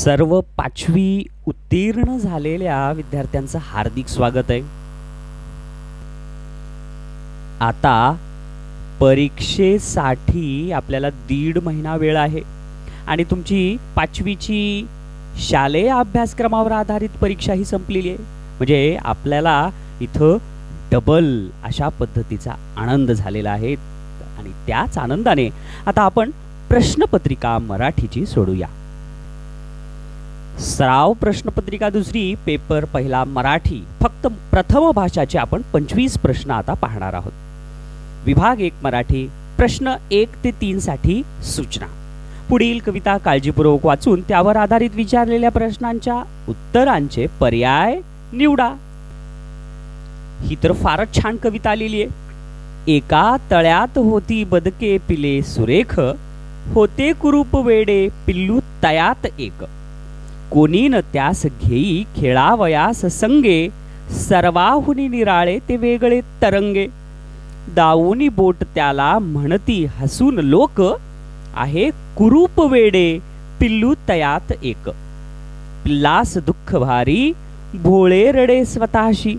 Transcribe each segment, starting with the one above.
सर्व पाचवी उत्तीर्ण झालेल्या विद्यार्थ्यांचं हार्दिक स्वागत आहे. आता परीक्षेसाठी आपल्याला दीड महिना वेळ आहे आणि तुमची पाचवीची शालेय अभ्यासक्रमावर आधारित परीक्षा ही संपलेली आहे. म्हणजे आपल्याला इथं डबल अशा पद्धतीचा आनंद झालेला आहे आणि त्याच आनंदाने आता आपण प्रश्नपत्रिका मराठीची सोडूया. सराव प्रश्नपत्रिका दुसरी पेपर पहिला मराठी. फक्त प्रथम भाषाचे आपण पंचवीस प्रश्न आता पाहणार आहोत. विभाग एक मराठी प्रश्न एक ते तीन साठी सूचना. पुढील कविता काळजीपूर्वक वाचून त्यावर आधारित विचारलेल्या प्रश्नांच्या उत्तरांचे पर्याय निवडा. ही तर फारच छान कविता आलेली आहे. एका तळ्यात होती बदके पिले सुरेख होते कुरूप वेडे पिल्लू तयात एक. कोणी न त्यास घेई खेळावयास संगे सर्वाहुनी निराळे ते वेगळे तरंगे. दाऊनी बोट त्याला म्हणती हसून लोक आहे कुरूप वेडे पिल्लू तयात एक. पिल्लास दुःख भारी भोळे रडे स्वतःशी.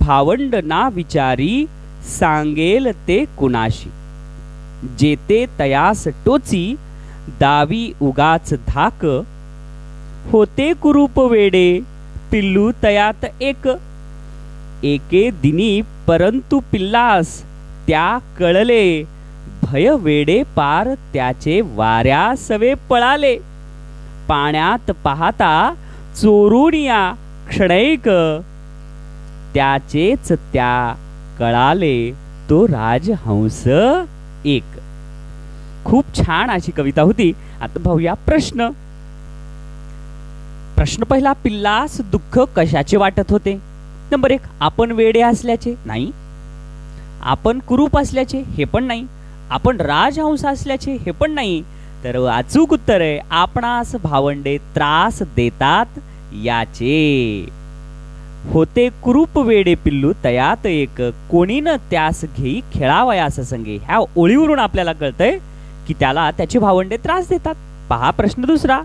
भावंड ना विचारी सांगेल ते कुणाशी. जेते तयास टोची दावी उगाच धाक होते कुरूप वेडे पिल्लू तयात एक. एके दिनी परंतु पिल्लास त्या कळले. भय वेडे पार त्याचे वाऱ्या सवे पळाले. पाण्यात पाहता चोरुणिया क्षणैक. त्याचेच त्या कळाले तो राजहंस एक. खूप छान अशी कविता होती. आता भाऊया प्रश्न. प्रश्न पहिला पिल्लास दुःख कशाचे वाटत होते? नंबर एक आपण वेडे असल्याचे? नाही. आपण कुरूप असल्याचे? हे पण नाही. आपण राजहंस असल्याचे? हे पण नाही. तर अचूक उत्तर आहे आपणास भावंडे त्रास देतात याचे. होते कुरूप वेडे पिल्लू तयात एक कोणी न त्यास घेई खेळावयास संगे ह्या ओळीवरून आपल्याला कळतंय की त्याला त्याचे भावंडे त्रास देतात. पहा प्रश्न दुसरा.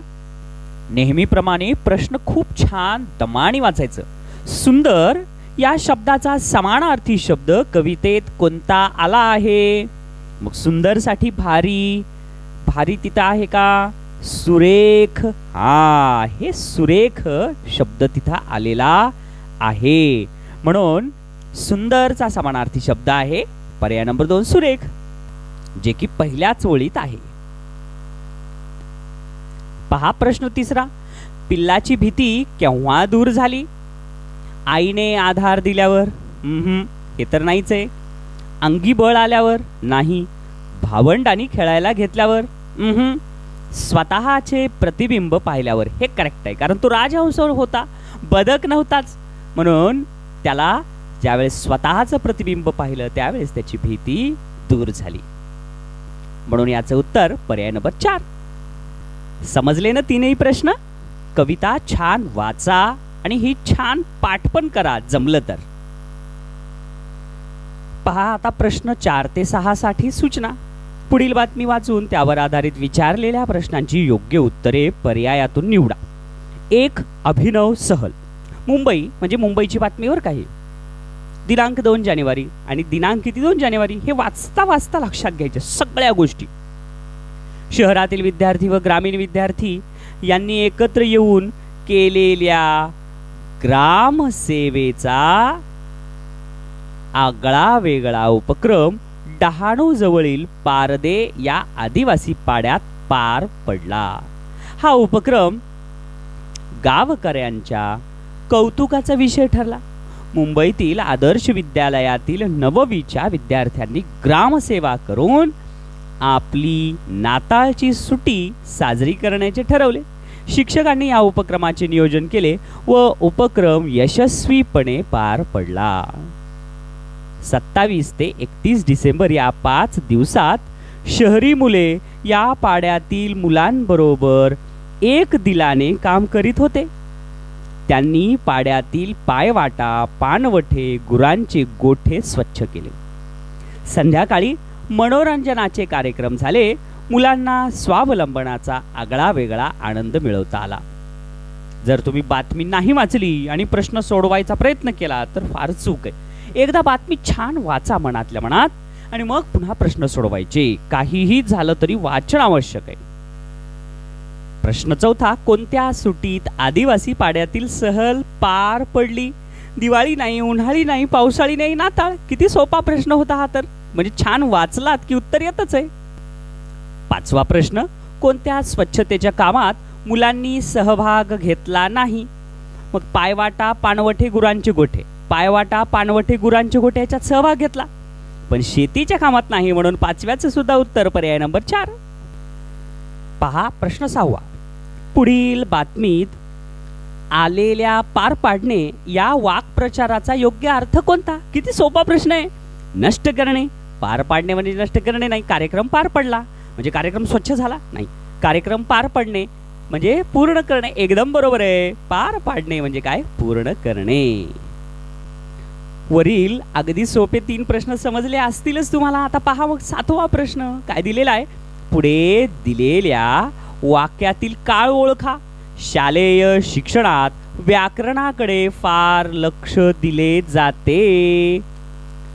नेहमीप्रमाणे प्रश्न खूप छान दमाने वाचायचं. सुंदर या शब्दाचा समानार्थी शब्द कवितेत कोणता आला आहे? मग सुंदरसाठी भारी भारी तिथं आहे का? सुरेख हा हे सुरेख शब्द तिथं आलेला आहे. म्हणून सुंदरचा समानार्थी शब्द आहे पर्याय नंबर दोन सुरेख जे की पहिल्याच ओळीत आहे. पहा प्रश्न तिसरा. पिल्लाची भीती केव्हा दूर झाली? आईने आधार दिल्यावर? हे तर नाहीच आहे. अंगी बळ आल्यावर? नाही. भावंडानी खेळायला घेतल्यावर? स्वतःचे प्रतिबिंब पाहिल्यावर. हे करेक्ट आहे कारण तो राजहंसावर होता. बदक नव्हताच. म्हणून त्याला ज्यावेळेस स्वतःचं प्रतिबिंब पाहिलं त्यावेळेस त्याची भीती दूर झाली. म्हणून याचं उत्तर पर्याय नंबर चार. समजले ना तीनही प्रश्न? कविता छान वाचा आणि ही छान पाठ पण करा जमलं तर. पहा आता प्रश्न चार ते सहा साठी सूचना. पुढील बातमी वाचून त्यावर आधारित विचारलेल्या प्रश्नांची योग्य उत्तरे पर्यायातून निवडा. एक अभिनव सहल. मुंबई म्हणजे मुंबईची बातमीवर काही. दिनांक दोन जानेवारी आणि दिनांक किती दोन जानेवारी हे वाचता वाचता लक्षात घ्यायचे सगळ्या गोष्टी. शहरातील विद्यार्थी व ग्रामीण विद्यार्थी यांनी एकत्र येऊन केलेल्या ग्रामसेवेचा आगळा वेगळा उपक्रम डहाणू जवळील पारदे या आदिवासी पाड्यात पार पडला. हा उपक्रम गावकऱ्यांच्या कौतुकाचा विषय ठरला. मुंबईतील आदर्श विद्यालयातील नववीच्या विद्यार्थ्यांनी ग्रामसेवा करून आपली नाताळची सुटी साजरी करण्याचे ठरवले. शिक्षकांनी या उपक्रमाचे नियोजन केले व उपक्रम यशस्वीपणे पार पडला. सत्तावीस ते एकतीस डिसेंबर या पाच दिवसात शहरी मुले या पाड्यातील मुलांबरोबर एक दिलाने काम करीत होते. त्यांनी पाड्यातील पायवाटा पानवठे गुरांचे गोठे स्वच्छ केले. संध्याकाळी मनोरंजनाचे कार्यक्रम झाले मुलांना स्वावलंबनाचा आगळा वेगळा आनंद मिळवता आला. जर तुम्ही बातमी नाही वाचली आणि प्रश्न सोडवायचा प्रयत्न केला तर फार चूक आहे. एकदा बातमी छान वाचा मनातल्या मनात आणि मग पुन्हा प्रश्न सोडवायचे. काहीही झालं तरी वाचन आवश्यक आहे. प्रश्न चौथा कोणत्या सुटीत आदिवासी पाड्यातील सहल पार पडली? दिवाळी नाही उन्हाळी नाही पावसाळी नाही नाताळ. किती सोपा प्रश्न होता हा तर. म्हणजे छान वाचलात की उत्तर येतच आहे. पाचवा प्रश्न कोणत्या स्वच्छतेच्या कामात मुलांनी सहभाग घेतला नाही? मग पायवाटा पानवठे गुरांचे गोठे. पायवाटा पानवठे गुरांचे गोठे याच्यात सहभाग घेतला. पण शेतीच्या कामात नाही म्हणून पाचव्याचं सुद्धा उत्तर पर्याय नंबर चार. पहा प्रश्न सहावा. पुढील बातमीत आलेल्या पार पाडणे या वाक्प्रचाराचा योग्य अर्थ कोणता? किती सोपा प्रश्न आहे. नष्ट करणे. पार पाडणे म्हणजे नष्ट करणे नाही. कार्यक्रम पार पडला. म्हणजे कार्यक्रम स्वच्छ झाला? नाही. कार्यक्रम पार पडणे म्हणजे पूर्ण करणे. एकदम बरोबर आहे. पार पाडणे म्हणजे काय? पूर्ण करणे. वरील अगदी सोपे तीन प्रश्न समजले असतीलच तुम्हाला. आता पहा मग सातवा प्रश्न. काय दिलेला आहे? पुढे दिलेल्या वाक्यातील काळ ओळखा. शालेय शिक्षणात व्याकरणाकडे फार लक्ष दिले जाते.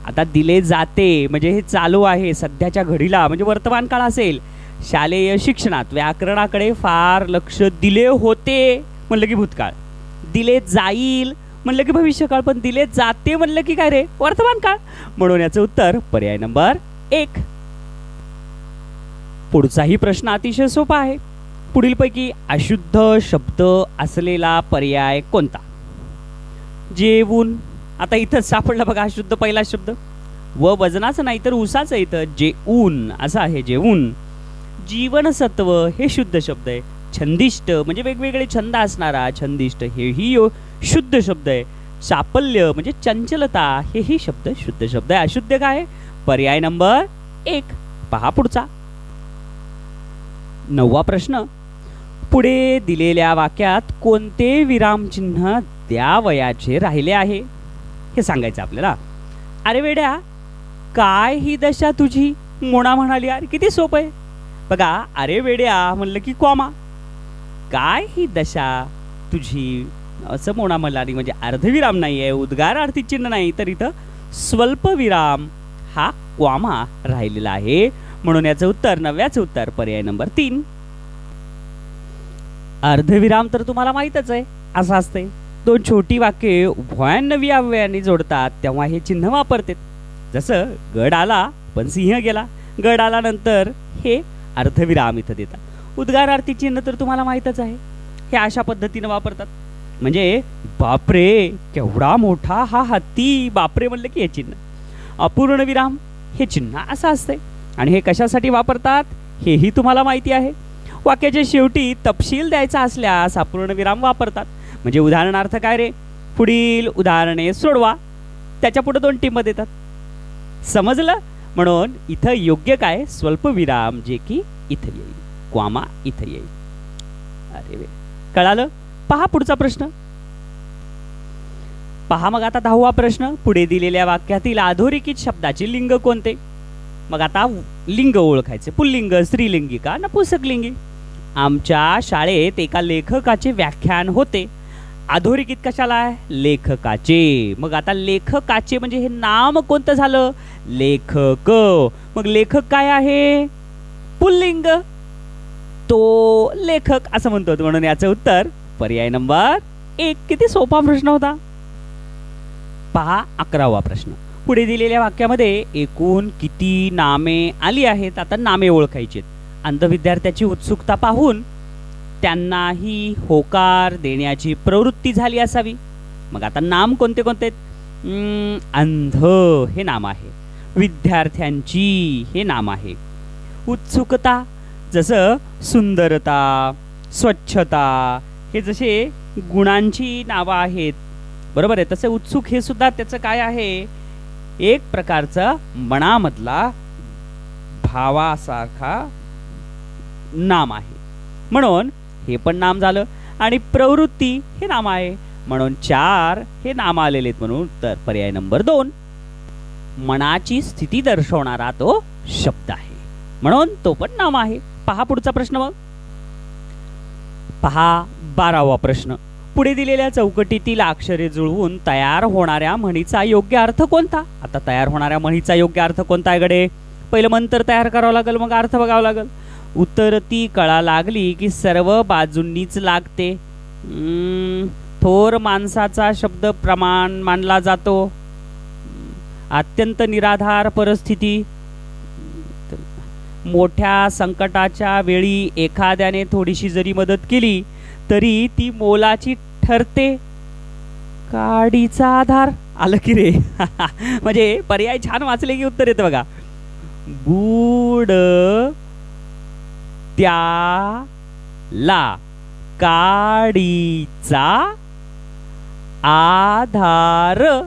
आता दिले जाते म्हणजे हे चालू आहे सध्याच्या घडीला म्हणजे वर्तमान काळ असेल. शालेय शिक्षणात व्याकरणाकडे फार लक्ष दिले होते म्हणलं की भूतकाळ. दिले जाईल म्हणलं की भविष्यकाळ पण दिले जाते म्हणलं की काय रे? वर्तमान काळ. म्हणून याचं उत्तर पर्याय नंबर एक. पुढचाही प्रश्न अतिशय सोपा आहे. पुढीलपैकी अशुद्ध शब्द असलेला पर्याय कोणता? जेवून आता इथं सापडला बघा अशुद्ध पहिला शब्द व वजनाचं नाही तर उसाचं इथं. जे ऊन असं आहे जे ऊन जीवनसत्व हे शुद्ध शब्द आहे. छंदिष्ट म्हणजे वेगवेगळे छंद असणारा छंदिष्ट हेही शुद्ध शब्द आहे. सापल्य म्हणजे चंचलता हेही शब्द शुद्ध शब्द आहे. अशुद्ध काय? पर्याय नंबर एक. पहा पुढचा. नववा प्रश्न. पुढे दिलेल्या वाक्यात कोणते विरामचिन्ह द्यावयाचे राहिले आहे? हे सांगायचं आपल्याला. अरे वेड्या काय ही दशा तुझी? मोना म्हणाली अरे किती सोपं आहे. बघा अरे वेड्या म्हणलं की कॉमा. काय ही दशा तुझी? असं मोना म्हणाली म्हणजे अर्धविराम नाही आहे उद्गारार्थी चिन्ह नाही तर इथं स्वल्पविराम हा क्वामा राहिलेला आहे. म्हणून याचं उत्तर नव्याचं उत्तर पर्याय नंबर तीन. अर्धविराम तर तुम्हाला माहीतच आहे असं असते दोन छोटी वाक्ये उभयान्नवी अव्ययाने जोडतात तेव्हा हे चिन्ह वापरते. जसं गड आला पण सिंह गेला. गड आल्यानंतर हे अर्धविराम इथं देतात. उद्गारार्थी चिन्ह तर तुम्हाला माहीतच आहे. हे अशा पद्धतीनं वापरतात. म्हणजे बापरे केवढा मोठा हा हत्ती. बापरे म्हणलं की हे चिन्ह. अपूर्ण विराम हे चिन्ह असं असते आणि हे कशासाठी वापरतात हेही तुम्हाला माहिती आहे. वाक्याच्या शेवटी तपशील द्यायचा असल्यास अपूर्ण विराम वापरतात. म्हणजे उदाहरणार्थ काय रे? पुढील उदाहरणे सोडवा. त्याच्या पुढे दोन टिंब देतात समजलं? म्हणून इथं योग्य काय? स्वल्पविराम जे की इथं येईल. क्वामा इथं येईल. अरे वे कळालं? पहा पुढचा प्रश्न. पहा मग आता दहावा प्रश्न. पुढे दिलेल्या वाक्यातील अधोरेखित शब्दाचे लिंग कोणते? मग आता लिंग ओळखायचे. पुल्लिंग स्त्रीलिंगी का नपुसकलिंगी. आमच्या शाळेत एका लेखकाचे व्याख्यान होते. अधोरेखित कशाला आहे? लेखकाचे. मग आता लेखकाचे म्हणजे हे नाम कोणतं झालं? लेखक. मग लेखक काय आहे? पुल्लिंग. तो लेखक असं म्हणतो म्हणून याचं उत्तर पर्याय नंबर एक. किती सोपा प्रश्न होता. पहा अकरावा प्रश्न. पुढे दिलेल्या वाक्यामध्ये एकूण किती नामे आली आहेत? आता नामे ओळखायची अंध विद्यार्थ्याची उत्सुकता पाहून त्यांनाही होकार देण्याची प्रवृत्ती झाली असावी. मग आता नाम कोणते कोणते अंध हे नाम आहे. विद्यार्थ्यांची हे नाम आहे. उत्सुकता जसं सुंदरता स्वच्छता हे जसे गुणांची नावं आहेत. बरोबर आहे तसे उत्सुक हे सुद्धा त्याचं काय आहे? एक प्रकारचं मनामधला भावासारखा नाम आहे. म्हणून हे पण नाम झालं. आणि प्रवृत्ती हे नाम आहे. म्हणून चार हे नाम आलेले आहेत म्हणून. तर पर्याय नंबर दोन मनाची स्थिती दर्शवणारा तो शब्द आहे. म्हणून तो पण नाम आहे. पहा पुढचा प्रश्न मग. पहा बारावा प्रश्न. पुढे दिलेल्या चौकटीतील अक्षरे जुळवून तयार होणाऱ्या म्हणीचा योग्य अर्थ कोणता? आता तयार होणाऱ्या म्हणीचा योग्य अर्थ कोणता आहे गडे? पहिलं मंत्र तयार करावं लागेल मग अर्थ बघावा लागेल. उतरती ती कळा लागली की सर्व बाजूंनीच लागते. थोर माणसाचा शब्द प्रमाण मानला जातो. अत्यंत निराधार परिस्थिती. मोठ्या संकटाच्या वेळी एखाद्याने थोडीशी जरी मदत केली तरी ती मोलाची ठरते. काडीचा आधार. आलं की रे? म्हणजे पर्याय छान वाचले की उत्तर येतं बघा. बूड त्याला काडीचा आधार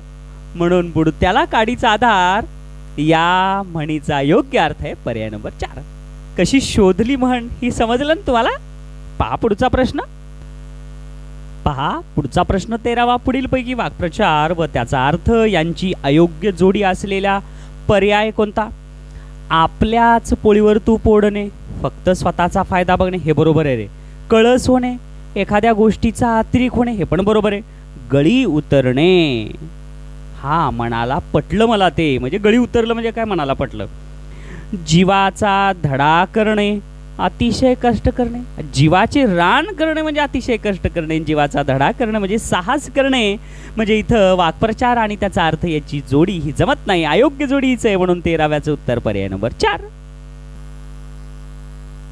म्हणून बुडत्याला काडीचा आधार. या म्हणीचा योग्य अर्थ आहे पर्याय नंबर चार. कशी शोधली म्हण ही समजलं ना तुम्हाला? पहा पुढचा प्रश्न. पहा पुढचा प्रश्न तेरावा पुढीलपैकी वाक्प्रचार व त्याचा अर्थ यांची अयोग्य जोडी असलेला पर्याय कोणता? आपल्याच पोळीवर तू पोडणे फक्त स्वतःचा फायदा बघणे हे बरोबर आहे रे. कळस होणे एखाद्या गोष्टीचा अतिरिक्त होणे हे पण बरोबर आहे. गळी उतरणे. हा मनाला पटलं मला ते. म्हणजे गळी उतरलं म्हणजे काय मनाला पटलं? जीवाचा धडा करणे. अतिशय कष्ट करणे जीवाचे रान करणे म्हणजे अतिशय कष्ट करणे जीवाचा धडा करणे म्हणजे साहस करणे म्हणजे इथं वाक्प्रचार आणि त्याचा अर्थ याची जोडी ही जमत नाही. अयोग्य जोडी हीच आहे म्हणून तेराव्याचं उत्तर पर्याय नंबर चार.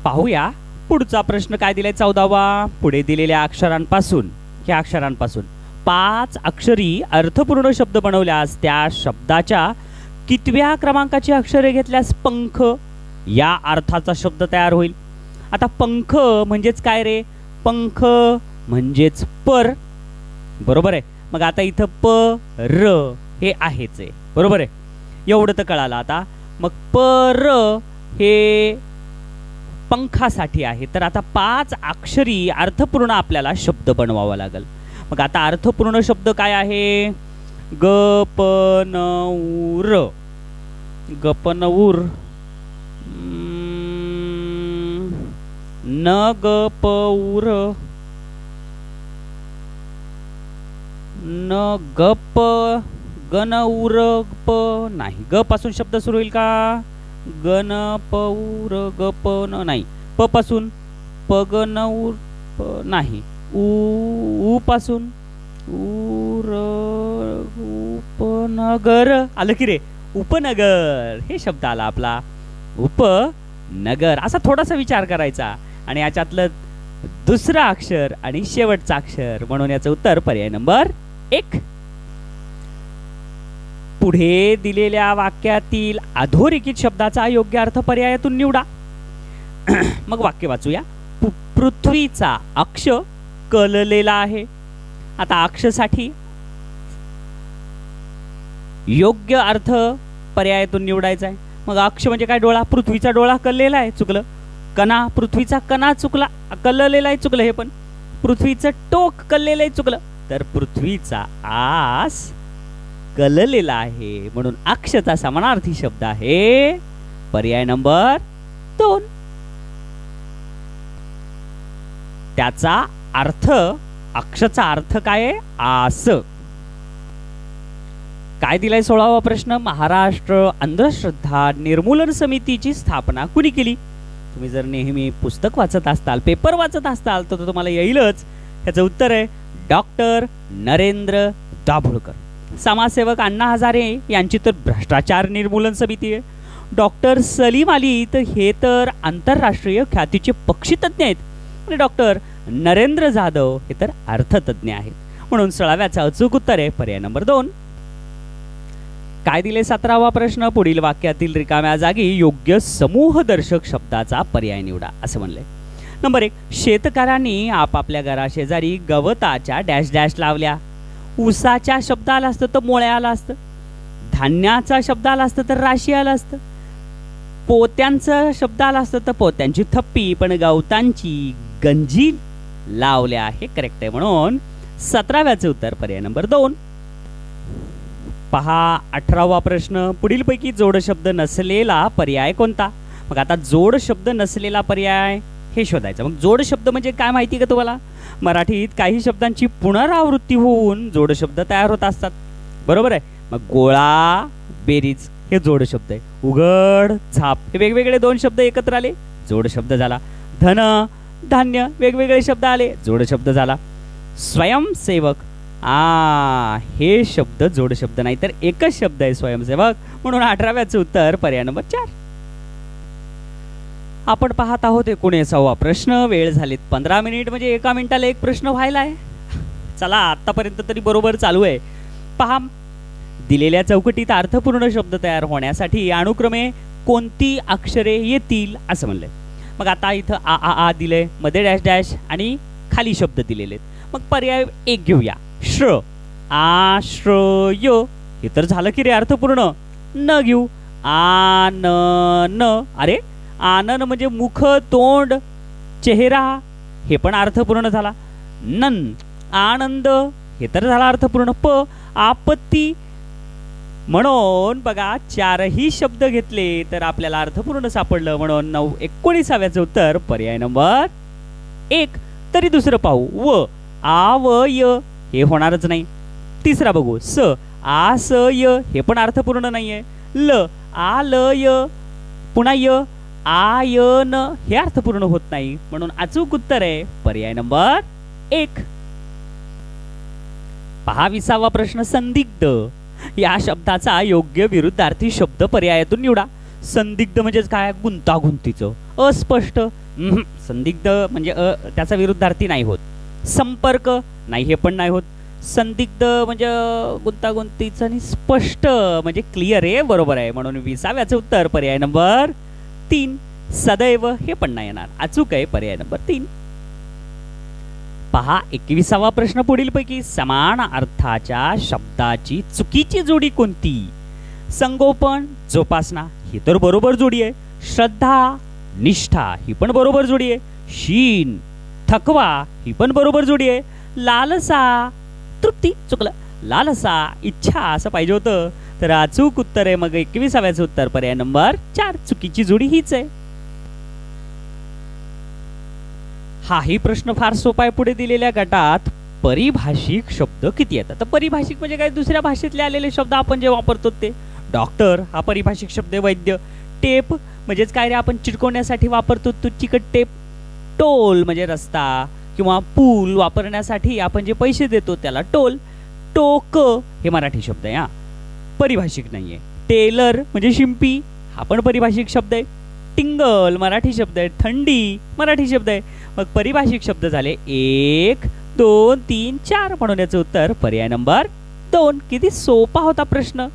पाहूया पुढचा प्रश्न काय दिलाय चौदावा? पुढे दिलेल्या अक्षरांपासून ह्या अक्षरांपासून. पाच अक्षरी अर्थपूर्ण शब्द बनवल्यास त्या शब्दाच्या कितव्या क्रमांकाची अक्षरे घेतल्यास? पंख या अर्थाचा शब्द तयार होईल. आता पंख म्हणजेच काय रे? पंख म्हणजेच पर. बरोबर आहे? मग आता इथं प र हे आहेच आहे. बरोबर आहे? एवढं तर कळालं आता. मग प र हे पंखासाठी आहे. तर आता पाच अक्षरी अर्थपूर्ण आपल्याला शब्द बनवावा लागेल. मग आता अर्थपूर्ण शब्द काय आहे? ग प न उ ग न गप र हम्म, प नाही. ग पासून शब्द सुरू होईल का? ग पौर ग प न नाही. प पासून प ग न प नाही. उ उ पासून उर उपनगर आलं की रे? उपनगर. हे शब्द आला आपला. उपनगर. असा थोडासा विचार करायचा आणि याच्यातलं दुसरं अक्षर आणि शेवटचं अक्षर म्हणून याचं उत्तर पर्याय नंबर एक. पुढे दिलेल्या वाक्यातील अधोरेखित शब्दाचा योग्य अर्थ पर्यायातून निवडा. मग वाक्य वाचूया. पृथ्वीचा अक्ष कललेला आहे. आता अक्षसाठी योग्य अर्थ पर्यायातून निवडायचा आहे. मग अक्ष म्हणजे काय? डोळा पृथ्वीचा डोळा कललेला आहे चुकलं. कणा पृथ्वीचा कणा चुकला कललेला आहे चुकलं हे पण. पृथ्वीचं टोक कललेलं आहे चुकलं. तर पृथ्वीचा आस कललेला आहे म्हणून अक्षचा समानार्थी शब्द आहे पर्याय नंबर दोन. त्याचा अर्थ अक्षचा अर्थ काय आहे? आस. काय दिलाय सोळावा प्रश्न? महाराष्ट्र अंधश्रद्धा निर्मूलन समितीची स्थापना कुणी केली? तुम्ही जर नेहमी पुस्तक वाचत असताल पेपर वाचत असताल तर तुम्हाला येईलच. ह्याचं उत्तर आहे डॉक्टर नरेंद्र दाभोळकर. समाजसेवक अण्णा हजारे यांची तर भ्रष्टाचार निर्मूलन समिती आहे. डॉक्टर सलीम अली तर हे तर आंतरराष्ट्रीय ख्यातीचे पक्षीतज्ञ आहेत. आणि डॉक्टर नरेंद्र जाधव हे तर अर्थतज्ञ आहेत. म्हणून सळाव्याचं अचूक उत्तर आहे पर्याय नंबर दोन. काय दिले सतरावा प्रश्न? पुढील वाक्यातील रिकाम्या जागी योग्य समूहदर्शक शब्दाचा पर्याय निवडा असं म्हणलंय. नंबर एक शेतकऱ्यांनी आपापल्या घराशेजारी गवताच्या डॅश डॅश लावल्या. ऊसाच्या शब्द आला असतं तर मोळ्या आला असतं. धान्याचा शब्द आला असतं तर राशी आलं असतं. पोत्यांचं शब्द आला असतं तर पोत्यांची थप्पी पण गवतांची गंजी लावल्या हे करेक्ट आहे. म्हणून सतराव्याचं उत्तर पर्याय नंबर दोन. पहा अठरावा प्रश्न. पुढीलपैकी जोड शब्द नसलेला पर्याय कोणता? मग आता जोड शब्द नसलेला पर्याय हे शोधायचं. मग जोड शब्द म्हणजे काय माहिती का तुम्हाला? मराठीत काही शब्दांची पुनरावृत्ती होऊन जोड शब्द तयार होत असतात. बरोबर आहे? मग गोळा बेरीज हे जोड शब्द आहे. उघड झाप हे वेगवेगळे दोन शब्द एकत्र आले जोड शब्द झाला. धन धान्य वेगवेगळे शब्द आले जोड शब्द झाला. स्वयंसेवक आ हे शब्द जोड शब्द नाही तर एकच शब्द आहे स्वयंसेवक. म्हणून अठराव्याचं उत्तर पर्याय नंबर चार. आपण पाहत आहोत एकोणीसावा प्रश्न. वेळ झालीत पंधरा मिनिट म्हणजे एका मिनिटाला एक प्रश्न व्हायला आहे. चला आतापर्यंत तरी बरोबर चालू आहे. पहा दिलेल्या चौकटीत अर्थपूर्ण शब्द तयार होण्यासाठी अनुक्रमे कोणती अक्षरे येतील असं म्हणलंय. मग आता इथं आ आ आ दिलंयमध्ये डॅश डॅश आणि खाली शब्द दिलेले आहेत. मग पर्याय एक घेऊया. श्र आश्रय हे तर झालं की रे अर्थपूर्ण. न घेऊ. आन न अरे आनन म्हणजे मुख तोंड चेहरा. हे पण अर्थपूर्ण झाला. नन आनंद. हे तर झाला अर्थपूर्ण. प आपत्ती. म्हणून बघा चारही शब्द घेतले तर आपल्याला अर्थपूर्ण सापडलं. म्हणून नऊ एकोणीसाव्याचं उत्तर पर्याय नंबर एक. तरी दुसरं पाहू. व आव य. हे होणारच नाही. तिसरा बघू स आ स य हे पण अर्थपूर्ण नाहीये. ल आ ल य पुन्हा य आ य न हे अर्थपूर्ण होत नाही. म्हणून अचूक उत्तर आहे पर्याय नंबर एक. पहा विसावा प्रश्न संदिग्ध. या शब्दाचा योग्य विरुद्धार्थी शब्द पर्यायातून निवडा. संदिग्ध म्हणजेच काय? गुंतागुंतीचं. अस्पष्ट. संदिग्ध म्हणजे अ त्याचा विरुद्धार्थी नाही होत. संपर्क. नाही हे पण नाही होत. संदिग्ध म्हणजे गुंतागुंतीचं आणि स्पष्ट म्हणजे क्लिअर आहे बरोबर आहे. म्हणून विसाव्याचं उत्तर पर्याय नंबर तीन. सदैव हे पण नाही येणार. अचूक आहे पर्याय नंबर तीन. पहा एकविसावा प्रश्न पुढील पैकी समान अर्थाच्या शब्दाची चुकीची जोडी कोणती? संगोपन जोपासना ही तर बरोबर जोडी आहे. श्रद्धा निष्ठा ही पण बरोबर जोडी आहे. शीन थकवा ही पण बरोबर जोडी आहे. लालसा. तृप्ती चुकलं. लालसा इच्छा असं पाहिजे होतं. तर अचूक उत्तर आहे मग एकविसाव्याचं उत्तर. पर्याय नंबर चार. चुकीची जोडी हीच आहे. हाही प्रश्न फार सोपा आहे पुढे दिलेल्या गटात. परिभाषिक शब्द किती येतात? तर परिभाषिक म्हणजे काय? दुसऱ्या भाषेतले आलेले शब्द आपण जे वापरतो ते. डॉक्टर हा परिभाषिक शब्द आहे वैद्य. टेप म्हणजेच काय रे? आपण चिटकवण्यासाठी वापरतो तो चिकट टेप. टोल म्हणजे रस्ता. किंवा पूल वापरण्यासाठी आपण जे पैसे देतो त्याला टोल टोक हे मराठी शब्द आहे हा. परिभाषिक नाहीये. टेलर म्हणजे शिंपी हा पण परिभाषिक शब्द आहे. टिंगल मराठी शब्द आहे. थंडी मराठी शब्द आहे. मग परिभाषिक शब्द झाले एक दोन तीन चार म्हणून याचं उत्तर. पर्याय नंबर दोन. किती सोपा होता प्रश्न.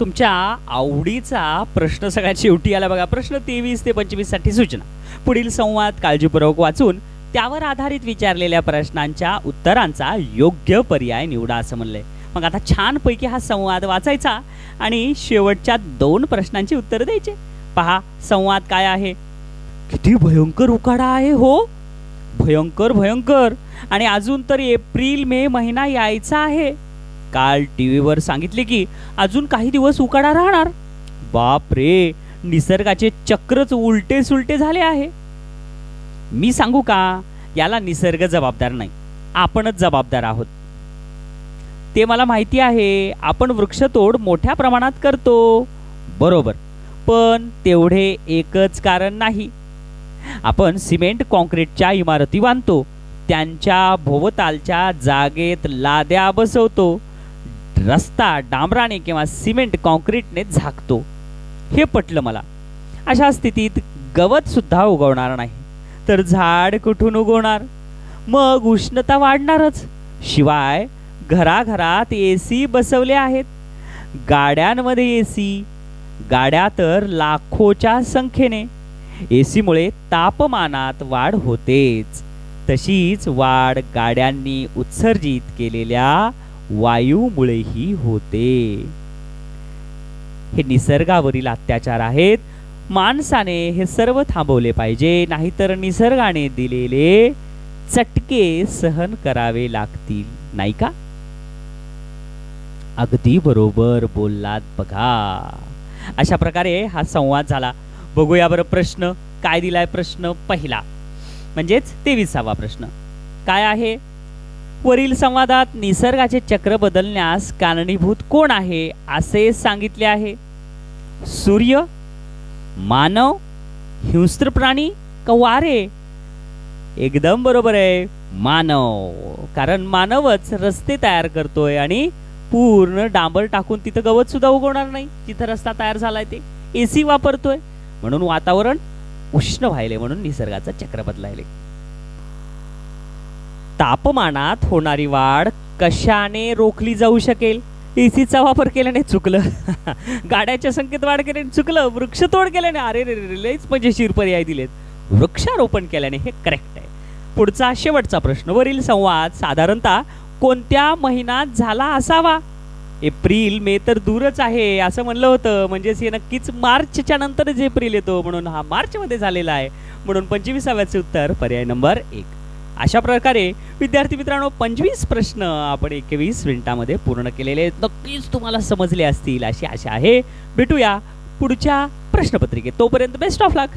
तुमच्या आवडीचा प्रश्न सगळ्यात शेवटी आला बघा. प्रश्न तेवीस ते पंचवीससाठी सूचना. पुढील संवाद काळजीपूर्वक वाचून त्यावर आधारित विचारलेल्या प्रश्नांच्या उत्तरांचा योग्य पर्याय निवडा असं म्हणलंय. मग आता छानपैकी हा संवाद वाचायचा आणि शेवटच्या दोन प्रश्नांची उत्तरं द्यायचे. पहा संवाद काय आहे? किती भयंकर उकाडा आहे हो. भयंकर भयंकर. आणि अजून तर एप्रिल मे महिना यायचा आहे. काल टी व्हीवर सांगितले की अजून काही दिवस उकाडा राहणार. बाप रे निसर्गाचे चक्रच उलटे सुलटे झाले आहे. मी सांगू का? याला निसर्ग जबाबदार नाही. आपणच जबाबदार आहोत. ते मला माहिती आहे आपण वृक्षतोड मोठ्या प्रमाणात करतो. बरोबर. पण तेवढे एकच कारण नाही. आपण सिमेंट कॉन्क्रीटच्या इमारती बांधतो. त्यांच्या भोवतालच्या जागेत लाद्या बसवतो. रस्ता डांबराने किंवा सिमेंट कॉन्क्रीटने झाकतो. हे पटलं मला. अशा स्थितीत गवतसुद्धा उगवणार नाही. तर झाड कुठून उगवणार? मग उष्णता वाढणारच. शिवाय घराघरात ए सी बसवले आहेत. गाड्यांमध्ये ए सी गाड्या तर लाखोच्या संख्येने. एसीमुळे तापमानात वाढ होतेच. तशीच वाढ गाड्यांनी उत्सर्जित केलेल्या वायूमुळेही होते. हे निसर्गावरील अत्याचार आहेत. माणसाने हे सर्व थांबवले पाहिजे. नाहीतर निसर्गाने दिलेले चटके सहन करावे लागतील. नाही का? अगदी बरोबर बोललात बघा. अशा प्रकारे हा संवाद झाला. बघूया बरं प्रश्न. काय दिलाय प्रश्न? पहिला म्हणजेच तेविसावा प्रश्न. काय आहे? वरील संवादात निसर्गाचे चक्र बदलण्यास कारणीभूत कोण आहे? असे सांगितले आहे. सूर्य मानव हिंस्त्र प्राणी का वारे? एकदम बरोबर आहे. मानव. कारण मानवच रस्ते तयार करतोय आणि पूर्ण डांबर टाकून तिथं गवत सुद्धा उगवणार नाही. जिथं रस्ता तयार झालाय ते. एसी वापरतोय. म्हणून वातावरण उष्ण व्हायले म्हणून निसर्गाचं चक्र बदलायले तापमानात होणारी वाढ कशाने रोखली जाऊ शकेल? एसीचा वापर केल्याने चुकलं. गाड्याच्या संख्येत वाढ केल्याने चुकलं. वृक्षतोड केल्याने अरे रे रे रे, मजेशीर पर्याय दिलेत. वृक्षारोपण केल्याने हे करेक्ट आहे. पुढचा शेवटचा प्रश्न. वरील संवाद साधारणतः कोणत्या महिन्यात झाला असावा? एप्रिल मे तर दूरच आहे असं म्हणलं होतं. म्हणजेच हे नक्कीच मार्चच्या नंतरच एप्रिल येतो म्हणून हा मार्चमध्ये झालेला आहे. म्हणून पंचवीसाव्याचे उत्तर पर्याय नंबर एक. अशा प्रकारे विद्यार्थी मित्रांनो पंचवीस प्रश्न आपण एकवीस मिनिटामध्ये पूर्ण केलेले आहेत. नक्कीच तुम्हाला समजले असतील अशी आशा आहे. भेटूया पुढच्या प्रश्नपत्रिकेत. तोपर्यंत बेस्ट ऑफ लक